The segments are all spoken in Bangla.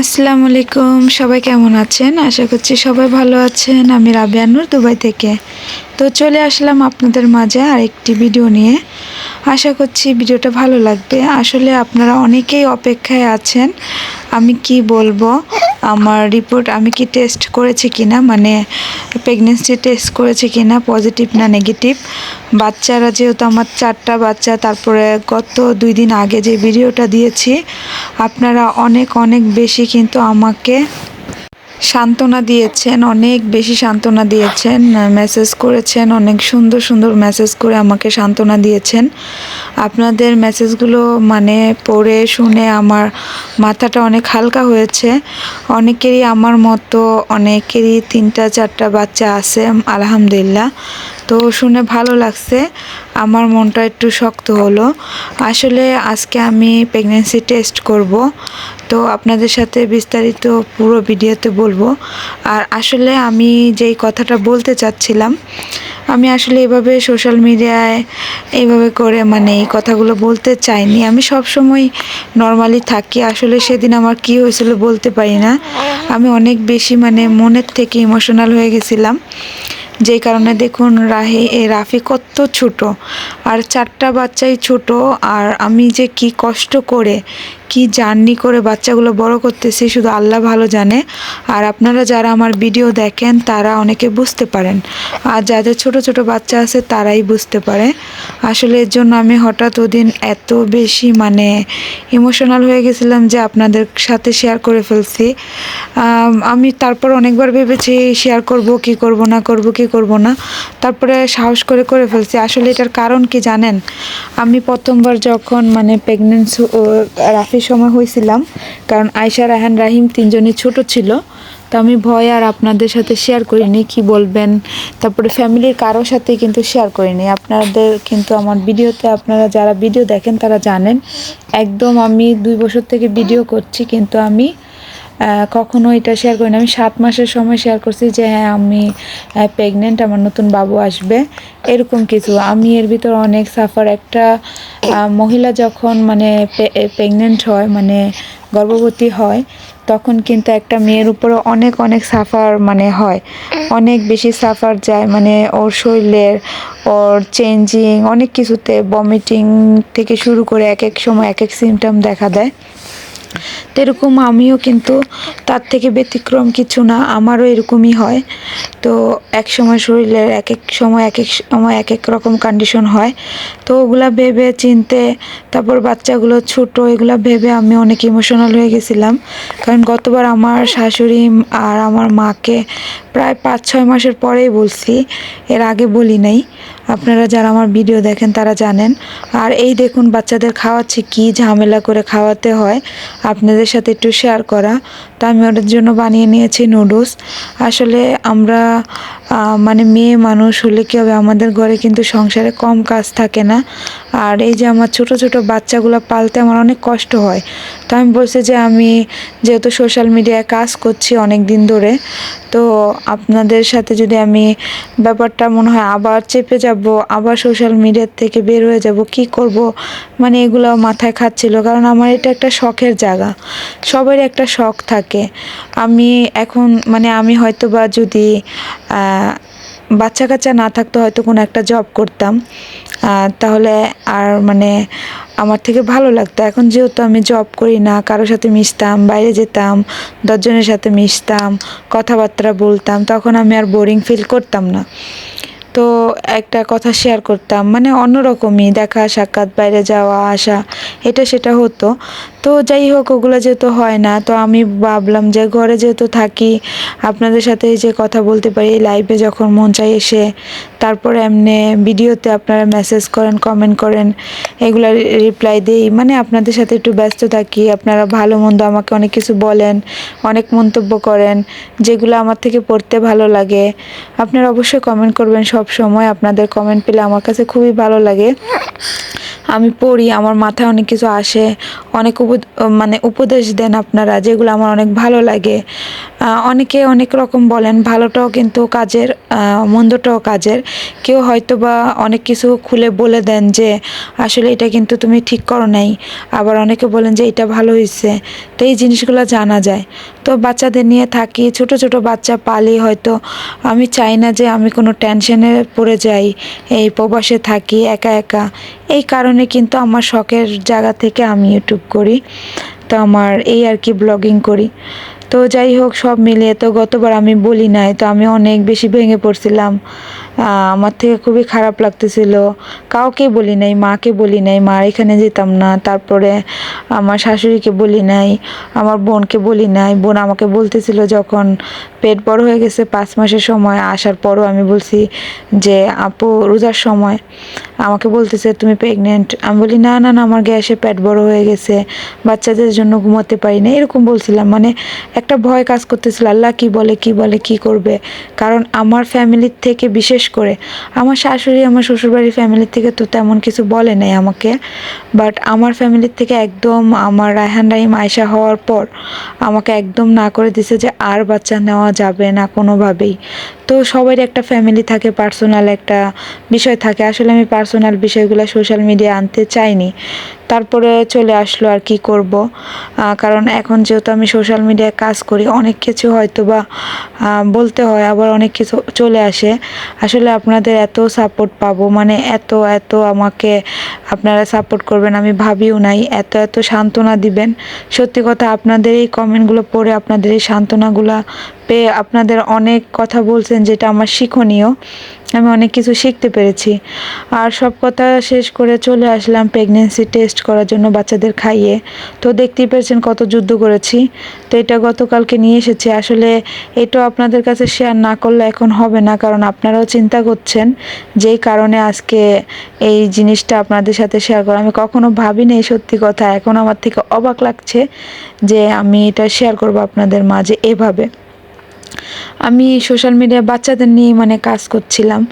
আসসালামু আলাইকুম, সবাই কেমন আছেন? আশা করছি সবাই ভালো আছেন। আমি রাবিয়ানুর দুবাই থেকে। তো চলে আসলাম আপনাদের মাঝে আরেকটি ভিডিও নিয়ে। আশা করছি ভিডিওটা ভালো লাগবে। আসলে আপনারা অনেকেই অপেক্ষায় আছেন। আমি কি বলব? আমার রিপোর্ট আমি কি টেস্ট করেছি কিনা? মানে প্রেগনেন্সি টেস্ট করেছি কিনা? পজিটিভ না নেগেটিভ বাচ্চারা যেহেতু আমার চারটা বাচ্চা, তারপরে গত দুই দিন আগে যে ভিডিওটা দিয়েছি, আপনারা অনেক অনেক বেশি কিন্তু আমাকে সান্ত্বনা দিয়েছেন, অনেক বেশি সান্ত্বনা দিয়েছেন মেসেজ করেছেন, অনেক সুন্দর সুন্দর মেসেজ করে আমাকে সান্ত্বনা দিয়েছেন। আপনাদের মেসেজগুলো মানে পড়ে শুনে আমার মাথাটা অনেক হালকা হয়েছে। অনেকেরই আমার মতো, অনেকেরই তিনটা, চারটা বাচ্চা আছে, আলহামদুলিল্লাহ। তো শুনে ভালো লাগছে। আমার মনটা একটু শক্ত হলো। আসলে আজকে আমি প্রেগনেন্সি টেস্ট করব। তো আপনাদের সাথে বিস্তারিত পুরো ভিডিওতে বলব। আর আসলে আমি যেই কথাটা বলতে চাচ্ছিলাম, আমি আসলে এভাবে সোশ্যাল মিডিয়ায় এইভাবে করে মানে এই কথাগুলো বলতে চাইনি। আমি সব সময় নর্মালি থাকি। আসলে সেদিন আমার কি হয়েছিল বলতে পারি না। আমি অনেক বেশি মানে মনের থেকে ইমোশনাল হয়ে গেছিলাম। যেই কারণে দেখুন রাহি রাফি কত ছোট। আর চারটা বাচ্চাই ছোট, আর আমি যে কি কষ্ট করে কি জার্নি করে বাচ্চাগুলো বড় করতেছি শুধু আল্লাহ ভালো জানে। আর আপনারা যারা আমার ভিডিও দেখেন, তারা অনেকে বুঝতে পারেন। আর যাদের ছোট ছোট বাচ্চা আছে, তারাই বুঝতে পারে। আসলে এর জন্য আমি হঠাৎ ওদিন এত বেশি মানে ইমোশনাল হয়ে গেছিলাম যে আপনাদের সাথে শেয়ার করে ফেলছি। আমি তারপর অনেকবার ভেবেছি শেয়ার করব, কি করব, না করব, কি করব না। তারপরে সাহস করে করে ফেলছি। আসলে এটার কারণ কি জানেন? আমি প্রথমবার যখন মানে প্রেগনেন্সি রাফির সময় হয়েছিলাম, কারণ আয়সা রাহান রাহিম তিনজনই ছোট ছিল। তো আমি ভয় আর আপনাদের সাথে শেয়ার করিনি, কি বলবেন? তারপরে ফ্যামিলির কারোর সাথে কিন্তু শেয়ার করিনি। আপনাদের কিন্তু আমার ভিডিওতে আপনারা যারা ভিডিও দেখেন, তারা জানেন, একদম আমি দুই বছর থেকে ভিডিও করছি, কিন্তু আমি কখনো এটা শেয়ার করিনি। আমি সাত মাসের সময় শেয়ার করছি যে হ্যাঁ আমি প্রেগনেন্ট আমার নতুন বাবু আসবে। এরকম কিছু। আমি এর ভিতর অনেক সাফার একটা মহিলা যখন মানে প্রেগনেন্ট হয় মানে গর্ভবতী হয়, তখন কিন্তু একটা মেয়ের উপরে অনেক অনেক সাফার মানে হয়। অনেক বেশি সাফার যায়। মানে ওর শরীরের, ওর চেঞ্জিং অনেক কিছুতে ভমিটিং থেকে শুরু করে এক এক সময় এক এক সিমটম দেখা দেয়। তো এরকম আমিও কিন্তু তার থেকে ব্যতিক্রম কিছু না, আমারও এরকমই হয়। তো এক সময় শরীরের এক এক সময় এক এক সময় এক এক রকম কন্ডিশন হয়। তো ওগুলা ভেবে, চিনতে, তারপর বাচ্চাগুলো ছোট, এগুলো ভেবে আমি অনেক ইমোশনাল হয়ে গেছিলাম। কারণ গতবার আমার শাশুড়ি আর আমার মাকে প্রায় পাঁচ ছয় মাসের পরেই বলছি, এর আগে বলি নাই। আপনারা যারা আমার ভিডিও দেখেন তারা জানেন। আর এই দেখুন বাচ্চাদের খাওয়াচ্ছে কি ঝামেলা করে খাওয়াতে হয়। আপনাদের সাথে একটু শেয়ার করা। তা আমি ওদের জন্য বানিয়ে নিয়েছি নুডলস আসলে আমরা মানে মেয়ে মানুষ হলে কী হবে? আমাদের ঘরে কিন্তু সংসারে কম কাজ থাকে না। আর এই যে আমার ছোট ছোট বাচ্চাগুলো পালতে আমার অনেক কষ্ট হয়। তো আমি বলছি যে আমি যেহেতু সোশ্যাল মিডিয়ায় কাজ করছি অনেক দিন ধরে, তো আপনাদের সাথে যদি আমি ব্যাপারটা মনে হয় আবার চেপে যাব, আবার সোশ্যাল মিডিয়ার থেকে বের হয়ে যাব, কি করব? মানে এগুলো মাথায় খাচ্ছিল। কারণ আমার এটা একটা শখের জায়গা। সবারই একটা শখ থাকে। আমি এখন মানে আমি হয়তো বা যদি বাচ্চা কাচ্চা না থাকতো হয়তো কোনো একটা জব করতাম। তাহলে আর মানে আমার থেকে ভালো লাগতো। এখন যেহেতু আমি জব করি না, কারোর সাথে মিশতাম, বাইরে যেতাম, দশজনের সাথে মিশতাম, কথাবার্তা বলতাম, তখন আমি আর বোরিং ফিল করতাম না। তো একটা কথা শেয়ার করতাম মানে অন্যরকমই দেখা, সাক্ষাৎ, বাইরে যাওয়া, আসা, এটা সেটা হতো। তো যাই হোক, ওগুলো যেহেতু হয় না, তো আমি ভাবলাম যে ঘরে যেহেতু থাকি, আপনাদের সাথে যে কথা বলতে পারি লাইভে যখন মন চাই এসে, তারপরে এমনি ভিডিওতে আপনারা মেসেজ করেন কমেন্ট করেন, এগুলা রিপ্লাই দিই। মানে আপনাদের সাথে একটু ব্যস্ত থাকি, আপনারা ভালো মন্দ আমাকে অনেক কিছু বলেন, অনেক মন্তব্য করেন, যেগুলো আমার থেকে পড়তে ভালো লাগে। আপনারা অবশ্যই কমেন্ট করবেন সব সময় আপনাদের কমেন্ট পেলে আমার কাছে খুবই ভালো লাগে। আমি পড়ি, আমার মাথায় অনেক কিছু আসে, অনেক মানে উপদেশ দেন আপনারা, যেগুলো আমার অনেক ভালো লাগে। অনেকে অনেক রকম বলেন, ভালোটাও কিন্তু কাজের মন্দটাও কাজের। কেউ হয়তো বা অনেক কিছু খুলে বলে দেন যে, আসলে এটা কিন্তু তুমি ঠিক করো নাই। আবার অনেকে বলেন যে, এটা ভালো হয়েছে তো এই জিনিসগুলো জানা যায়। তো বাচ্চাদের নিয়ে থাকি, ছোট ছোট বাচ্চা পালি হয়তো আমি চাই না যে, আমি কোনো টেনশনে পড়ে যাই, এই প্রবাসে থাকি, একা একা। এই কারণে কিন্তু আমার শখের জায়গা থেকে আমি ইউটিউব করি। তো আমার এই আর কি ব্লগিং করি। তো যাই হোক, সব মিলিয়ে তো গতবার আমি বলি নাই, তো আমি অনেক বেশি ভেঙে পড়ছিলাম। আমার থেকে খুবই খারাপ লাগতেছিল। কাউকে বলি নাই, মাকে বলি নাই, মার এখানে যেতাম না, তারপরে আমার শাশুড়িকে বলি নাই, আমার বোনকে বলি নাই। বোন আমাকে বলতেছিল যখন পেট বড় হয়ে গেছে পাঁচ মাসের সময়, আসার পরও আমি বলছি যে, আপু, রোজার সময় আমাকে বলতেছে তুমি প্রেগনেন্ট আমি বলি, না না না, আমার গ্যাসে পেট বড় হয়ে গেছে, বাচ্চাদের জন্য ঘুমোতে পারি না এরকম বলছিলাম। মানে একটা ভয় কাজ করতেছিল, আল্লাহ কি বলে কি বলে, কি করবে? কারণ আমার ফ্যামিলির থেকে বিশেষ করে। আমার শাশুড়ি আমার শ্বশুরবাড়ির ফ্যামিলির থেকে তো তেমন কিছু বলে নাই আমাকে। বাট আমার ফ্যামিলির থেকে একদম আমার রায়হান রাহিম আয়সা হওয়ার পর আমাকে একদম না করে দিছে যে আর বাচ্চা নেওয়া যাবে না কোনোভাবেই। তো সবারই একটা ফ্যামিলি থাকে পার্সোনাল একটা বিষয় থাকে। আসলে আমি পার্সোনাল বিষয়গুলো সোশ্যাল মিডিয়া আনতে চাইনি। তারপরে চলে আসলো আর কি করব। কারণ এখন যেহেতু আমি সোশ্যাল মিডিয়ায় কাজ করি, অনেক কিছু হয়তো বা বলতে হয়, আবার অনেক কিছু চলে আসে। আসলে আপনাদের এত সাপোর্ট পাবো মানে এত এত আমাকে আপনারা সাপোর্ট করবেন, আমি ভাবিও নাই। এত এত সান্ত্বনা দিবেন। সত্যি কথা, আপনাদের এই কমেন্টগুলো পড়ে আপনাদের এই সান্ত্বনাগুলো পেয়ে আপনাদের অনেক কথা বলছেন যেটা আমার শিক্ষণীয়। আমি অনেক কিছু শিখতে পেরেছি। আর সব কথা শেষ করে চলে আসলাম প্রেগনেন্সি টেস্ট করার জন্য বাচ্চাদের খাইয়ে। তো দেখতেই পেরেছেন কত যুদ্ধ করেছি। তো এটা গতকালকে নিয়ে এসেছি। আসলে এটাও আপনাদের কাছে শেয়ার না করলে এখন হবে না, কারণ আপনারাও চিন্তা করছেন যেই কারণে আজকে এই জিনিসটা আপনাদের সাথে শেয়ার করা। আমি কখনো ভাবিনি এই সত্যি কথা। এখন আমার থেকে অবাক লাগছে যে আমি এটা শেয়ার করব আপনাদের মাঝে এভাবে। আমি সোশ্যাল মিডিয়ায় বাচ্চাদের নিয়ে মানে কাজ করছিলাম।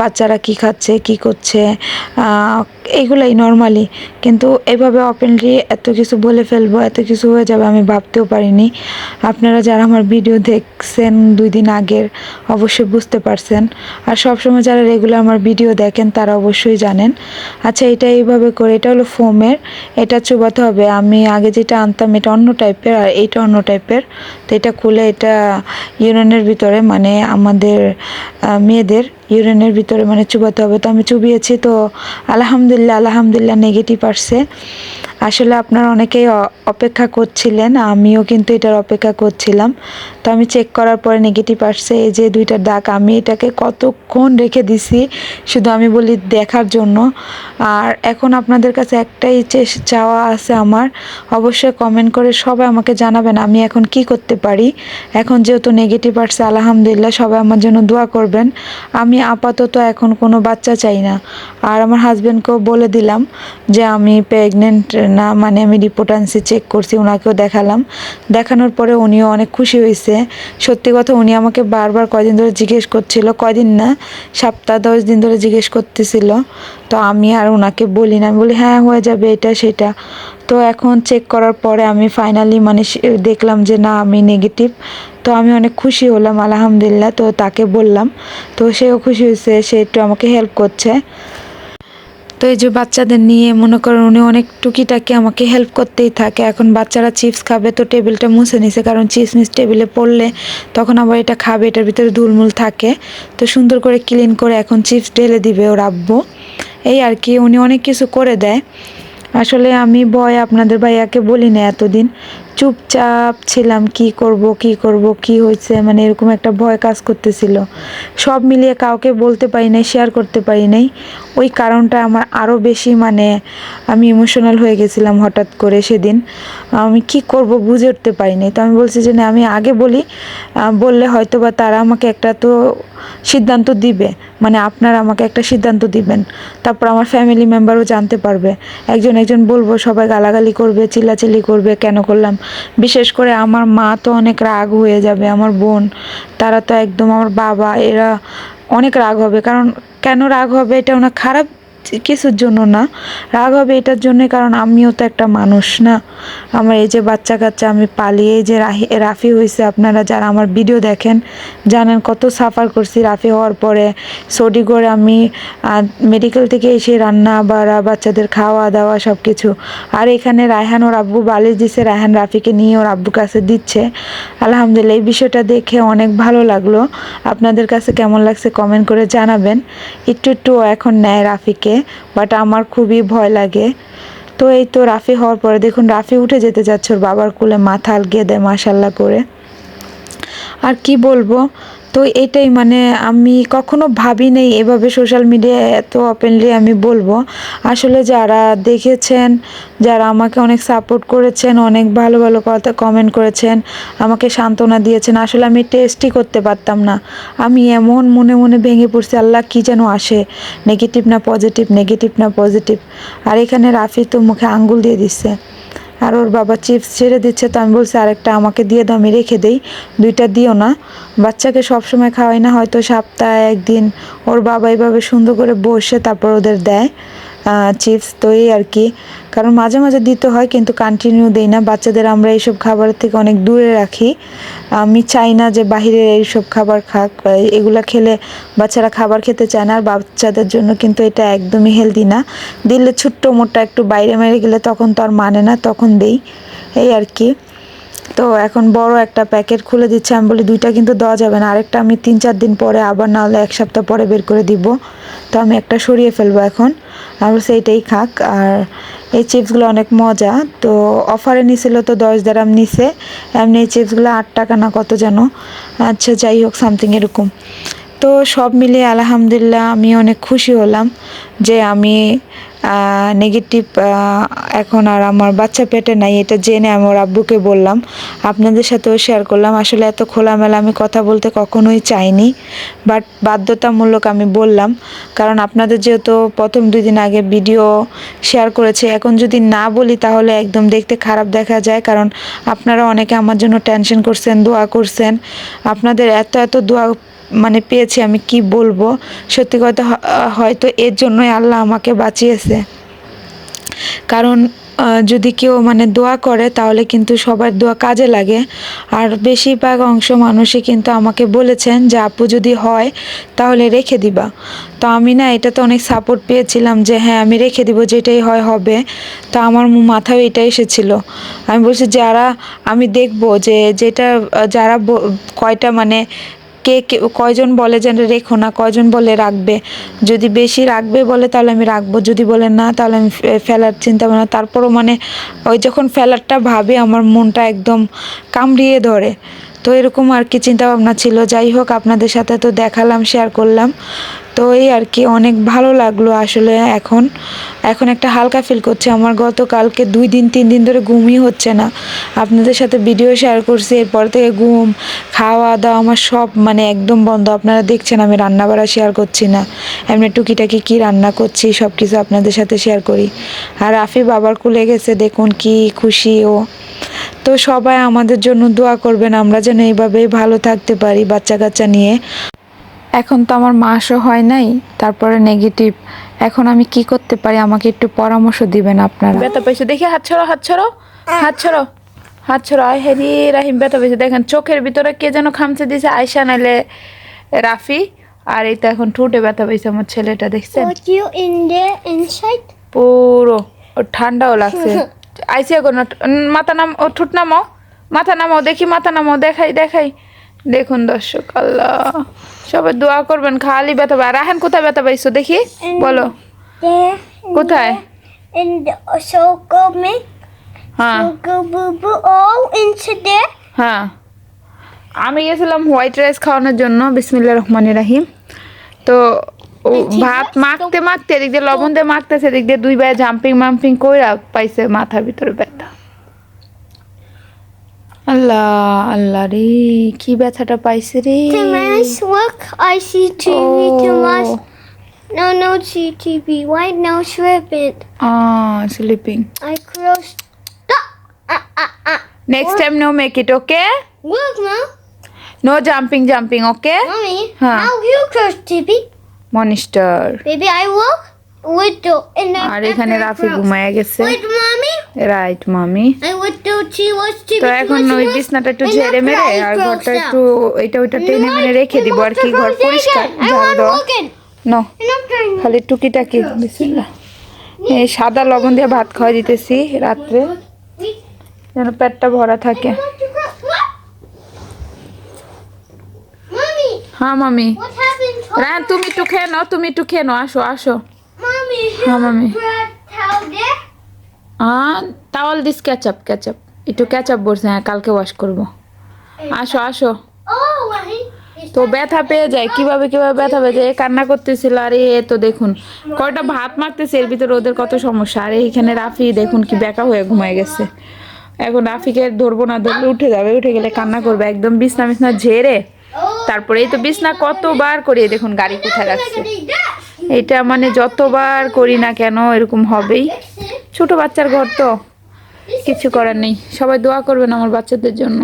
বাচ্চারা কি খাচ্ছে, কি করছে এইগুলাই নর্মালি কিন্তু এভাবে ওপেনলি এত কিছু বলে ফেলব, এত কিছু হয়ে যাবে আমি ভাবতেও পারিনি। আপনারা যারা আমার ভিডিও দেখছেন দুই দিন আগের, অবশ্যই বুঝতে পারছেন। আর সবসময় যারা রেগুলার আমার ভিডিও দেখেন, তারা অবশ্যই জানেন। আচ্ছা এটা এইভাবে করে, এটা হলো ফোমের এটা চুবাতে হবে। আমি আগে যেটা আনতাম এটা অন্য টাইপের আর এইটা অন্য টাইপের তো এটা খুলে এটা ইউরিনের ভিতরে মানে আমাদের মেয়েদের ইউরিনের ভিতরে মানে চুবাতে হবে। তো আমি চুবিয়েছি, তো আলহামদুলিল্লাহ আলহামদুলিল্লাহ নেগেটিভ আসছে। আসলে আপনারা অনেকেই অপেক্ষা করছিলেন, আমিও কিন্তু এটার অপেক্ষা করছিলাম। তো আমি চেক করার পরে নেগেটিভ আসছে, এই যে দুইটা দাগ, আমি এটাকে কতক্ষণ রেখে দিছি, শুধু আমি বলি দেখার জন্য। আর এখন আপনাদের কাছে একটাই চাওয়া আছে আমার, অবশ্যই কমেন্ট করে সবাই আমাকে জানাবেন আমি এখন কি করতে পারি। এখন যেহেতু নেগেটিভ আসছে, আলহামদুলিল্লাহ সবাই আমার জন্য দোয়া করবেন। আমি আপাতত এখন কোনো বাচ্চা চাই না। আর আমার হাজব্যান্ডকেও বলে দিলাম যে আমি প্রেগনেন্ট না মানে আমি রিপোর্ট আনছি চেক করছি ওনাকেও দেখালাম। দেখানোর পরে উনিও অনেক খুশি হয়েছে সত্যি কথা, উনি আমাকে বারবার কয়দিন ধরে জিজ্ঞেস করছিল, কয়দিন না, সপ্তাহ দশ দিন ধরে জিজ্ঞেস করতেছিল। তো আমি আর ওনাকে বলি না, আমি বলি হ্যাঁ হয়ে যাবে এটা, সেটা। তো এখন চেক করার পরে আমি ফাইনালি মানে দেখলাম যে না, আমি নেগেটিভ তো আমি অনেক খুশি হলাম, আলহামদুলিল্লাহ। তো তাকে বললাম। তো সেও খুশি হয়েছে সে একটু আমাকে হেল্প করছে। তো এই যে বাচ্চাদের নিয়ে মনে করেন উনি অনেক টুকিটাকি আমাকে হেল্প করতেই থাকে। এখন বাচ্চারা চিপস খাবে তো টেবিলটা মুছে নিছে, কারণ চিপস মিস টেবিলে পড়লে তখন আবার এটা খাবে, এটার ভিতরে ধুলমুল থাকে। তো সুন্দর করে ক্লিন করে এখন চিপস ঢেলে দিবে ওর আব্বু। এই আর কি, উনি অনেক কিছু করে দেয়। আসলে আমি ভয় আপনাদের ভাইয়াকে বলি না এতদিন। চুপচাপ ছিলাম, কি করব কি করব, কি হয়েছে মানে এরকম একটা ভয় কাজ করতেছিল। সব মিলিয়ে কাউকে বলতে পারি নাই শেয়ার করতে পারি নাই। ওই কারণটা আমার আরও বেশি মানে আমি ইমোশনাল হয়ে গেছিলাম হঠাৎ করে সেদিন। আমি কি করব বুঝে উঠতে পারি নাই। তো আমি বলছি যে, না, আমি আগে বলি বললে হয়তো বা তারা আমাকে একটা তো সিদ্ধান্ত দিবে মানে আপনারা আমাকে একটা সিদ্ধান্ত দিবেন। তারপর আমার ফ্যামিলি মেম্বারও জানতে পারবে। একজন একজন বলব, সবাই গালাগালি করবে, চিল্লাচিল্লি করবে, কেন করলাম? বিশেষ করে আমার মা তো অনেক রাগ হয়ে যাবে, আমার বোন। তারা তো একদম আমার বাবা, এরা অনেক রাগ হবে। কারণ কেন রাগ হবে? এটা ওনার খারাপ কিছুর জন্য না। রাগ হবে এটার জন্য কারণ আমিও তো একটা মানুষ না। আমার এই যে বাচ্চা কাচ্চা আমি পালিয়ে এই যে রাফি হয়েছে আপনারা যারা আমার ভিডিও দেখেন, জানেন কত সাফার করছি রাফি হওয়ার পরে। সডি করে আমি মেডিকেল থেকে এসে রান্না বাড়া, বাচ্চাদের খাওয়া দাওয়া সব কিছু আর এখানে রায়হান, ওর আব্বু বালিশ দিছে, রায়হান রাফিকে নিয়ে ওর আব্বু কাছে দিচ্ছে। আলহামদুলিল্লাহ, এই বিষয়টা দেখে অনেক ভালো লাগল। আপনাদের কাছে কেমন লাগছে কমেন্ট করে জানাবেন। একটু একটু এখন নেয় রাফিকে। বাট আমার খুবই ভয় লাগে। তো এই তো রাফি হওয়ার পরে দেখুন, রাফি উঠে যেতে যাচ্ছে ওর বাবার কোলে, মাথা আলগিয়ে দেয় মাসাল্লাহ করে। আর কি বলব? তো এটাই মানে আমি কখনো ভাবি নেই এভাবে সোশ্যাল মিডিয়ায় এত ওপেনলি আমি বলব। আসলে যারা দেখেছেন, যারা আমাকে অনেক সাপোর্ট করেছেন, অনেক ভালো ভালো কথা কমেন্ট করেছেন, আমাকে সান্ত্বনা দিয়েছেন, আসলে আমি টেস্টই করতে পারতাম না। আমি এমন মনে মনে ভেঙে পড়ছি, আল্লাহ কি যেন আসে নেগেটিভ না পজিটিভ নেগেটিভ না পজিটিভ আর এখানে রাফি তো মুখে আঙ্গুল দিয়ে দিচ্ছে। আর ওর বাবা চিপস ছেড়ে দিচ্ছে, তো আমি বলছি, আরেকটা আমাকে দিয়ে দাও, আমি রেখে দেই, দুইটা দিও না। বাচ্চাকে সবসময় খাওয়াই না, হয়তো সপ্তাহে একদিন ওর বাবা এইভাবে সুন্দর করে বসে তারপর ওদের দেয়। চিপস এই আর কি। কারণ মাঝে মাঝে দিতে হয়, কিন্তু কন্টিনিউ দেই না। বাচ্চাদের আমরা এইসব খাবারের থেকে অনেক দূরে রাখি। আমি চাই না যে বাহিরের এইসব খাবার খাক। এগুলা খেলে বাচ্চারা খাবার খেতে চায় না, আর বাচ্চাদের জন্য কিন্তু এটা একদমই হেলদি না। দিলে ছোট্ট মোটা একটু বাইরে মেরে গেলে তখন তো আর মানে না, তখন দেই। এই আর কি। তো এখন বড় একটা প্যাকেট খুলে দিচ্ছে। আমি বলি, দুইটা কিন্তু দেওয়া যাবে না। আরেকটা আমি তিন চার দিন পরে আবার না হলে এক সপ্তাহ পরে বের করে দিব। তো আমি একটা সরিয়ে ফেলব এখন। আমি এইটাই খাক। আর এই চিপসগুলো অনেক মজা। তো অফারে নিছিল তো দশ দারাম নিছে। এমনি এই চিপসগুলো আট টাকা না কত যেন। আচ্ছা যাই হোক, সামথিং এরকম। তো সব মিলিয়ে আলহামদুলিল্লাহ আমি অনেক খুশি হলাম যে আমি নেগেটিভ এখন আর আমার বাচ্চা পেটে নাই, এটা জেনে আমি আব্বুকে বললাম। আপনাদের সাথেও শেয়ার করলাম। আসলে এত খোলামেলা আমি কথা বলতে কখনোই চাইনি বাট বাধ্যতামূলক আমি বললাম। কারণ আপনাদের যেহেতু প্রথম দুই দিন আগে ভিডিও শেয়ার করেছে, এখন যদি না বলি তাহলে একদম দেখতে খারাপ দেখা যায়। কারণ আপনারা অনেকে আমার জন্য টেনশন করছেন, দোয়া করছেন। আপনাদের এত এত দোয়া মানে পেয়েছি, আমি কি বলব? সত্যি কথা হয়তো এর জন্যই আল্লাহ আমাকে বাঁচিয়েছে। কারণ যদি কেউ মানে দোয়া করে, তাহলে কিন্তু সবার দোয়া কাজে লাগে। আর বেশিরভাগ অংশ মানুষই কিন্তু আমাকে বলেছেন যে, আপু যদি হয়, তাহলে রেখে দিবা। তো আমি না এটা তো অনেক সাপোর্ট পেয়েছিলাম যে হ্যাঁ আমি রেখে দিব, যেটাই হয় হবে। তো আমার মাথায় এটা এসেছিল। আমি বলছি, যারা, আমি দেখব যে, যেটা, যারা কয়টা মানে কে কয়জন বলে যে রেখো না, কয়জন বলে রাখবে? যদি বেশি রাখবে বলে তাহলে আমি রাখব, যদি বলে না তাহলে আমি ফেলার চিন্তা ভাবনা। তারপরও মানে ওই যখন ফেলারটা ভাবে আমার মনটা একদম কামড়িয়ে ধরে। তো এরকম আর কি চিন্তাভাবনা ছিল। যাই হোক, আপনাদের সাথে তো দেখালাম শেয়ার করলাম। তো এই আর কি, অনেক ভালো লাগল আসলে এখন। এখন একটা হালকা ফিল করছে, আমার গতকালকে দুই দিন, তিন দিন ধরে ঘুমই হচ্ছে না। আপনাদের সাথে ভিডিও শেয়ার করছি, এরপর থেকে ঘুম, খাওয়া দাওয়া আমার সব মানে একদম বন্ধ। আপনারা দেখছেন আমি রান্না বাড়া শেয়ার করছি না। এমনি টুকিটাকি কি রান্না করছি সব কিছু আপনাদের সাথে শেয়ার করি। আর রাফি বাবার কুলে গেছে, দেখুন কি খুশি ও। তো সবাই আমাদের জন্য দোয়া করবেন, আমরা যেন এইভাবেই ভালো থাকতে পারি বাচ্চা কাচ্চা নিয়ে। এখন তো আমার মাসও হয় নাই তারপরে নেগেটিভ এখন আমি কি করতে পারি? আমাকে একটু পরামর্শ দিবেন আপনারা। ব্যথা পাইছে। দেখি হাত ছড়ো হাত ছড়ো হাত ছড়ো হাত ছড়ো আয় হেরি রাহিম ব্যথা পাইছে। দেখেন চোখের ভিতরে কে যেন খামচে দিছে। আয়সা নাইলে রাফি। আর এই তো এখন ঠুটে ব্যথা পাইছে আমার ছেলেটা দেখছেন. পুরো ওর ঠান্ডাও লাগছে। আইসি এখন মাথা নাম ও ঠুট নামাও। মাথা নামাও দেখি মাথা নামাও দেখাই দেখাই। দেখুন দর্শক, আল্লাহ। সবাই দোয়া করবেন, খালি ব্যথা পাই রাহেন, কোথায় ব্যথা পাইছো? দেখি, বলো। কোথায়. হ্যাঁ. হ্যাঁ। আমি গেছিলাম হোয়াইট রাইস খাওয়ানোর জন্য বিসমিল্লা রহমান রাহিম। তো ভাত মাখতে মাখতে এদিক দিয়ে লবণ দিয়ে মাখতেছে, এদিক দিয়ে দুই ভাই জাম্পিং মাম্পিং কইরা পাইছে মাথার ভিতরে ব্যথা। আল্লাহ আল্লাহ রে কি ব্যথাটা পাইছে রে Tomas, look. I see TV. Tomas. Oh. No, no, see TV. Why no ribbon? Ah sleeping I crossed. Ah, ah, ah, ah. Next time no make it okay Look, Mom. No jumping jumping okay Mommy. Huh. How you cross TV? Monster Baby, I walk. আর এখানে রাফি ঘুমায় গেছে। Mommy. Right mommy she was. তো এখন ওই বিছনাটা একটু ঝেড়ে মেরে আর ঘরটা একটু এটা ওইটা টেনে মেনে রেখে দিব। আর কি ঘর পরিষ্কার? দেওয়া নো। Trying. খালি টুকিটাকি। বিসমিল্লাহ। এই সাদা লবণ দিয়ে ভাত খাওয়া দিতেছি রাত্রে। যেন পেটটা ভরা থাকে। হ্যাঁ মামি রায়ন তুমি একটু খেয়ে নাও তুমি একটু খেয়ে নাও। আসো আসো। Mommy, হ্যাঁ মামি? হ্যাঁ তাওয়াল দিস ক্যাচআপ ক্যাচআপ একটু ক্যাচআপ বলছে হ্যাঁ কালকে ওয়াশ করব। আসো আসো। Oh, তো ব্যথা পেয়ে যায় কীভাবে কীভাবে ব্যথা পেয়ে যায়? কান্না করতেছিল আর এ তো দেখুন কয়টা ভাত মারতেছে এর ভিতরে ওদের কত সমস্যা। আর এইখানে রাফি দেখুন কি বেকা হয়ে ঘুমায় গেছে। এখন রাফিকে ধরবো না ধরলে উঠে যাবে উঠে গেলে কান্না করবে একদম বিছনা বিছনা ঝেড়ে। তারপরে এই তো বিছনা কতবার করিয়ে দেখুন গাড়ি কোথায় রাখছে। এটা মানে যতবার করি না কেন এরকম হবেই। ছোট বাচ্চার ঘর তো, কিছু করার নেই। সবাই দোয়া করবেন আমার বাচ্চাদের জন্য।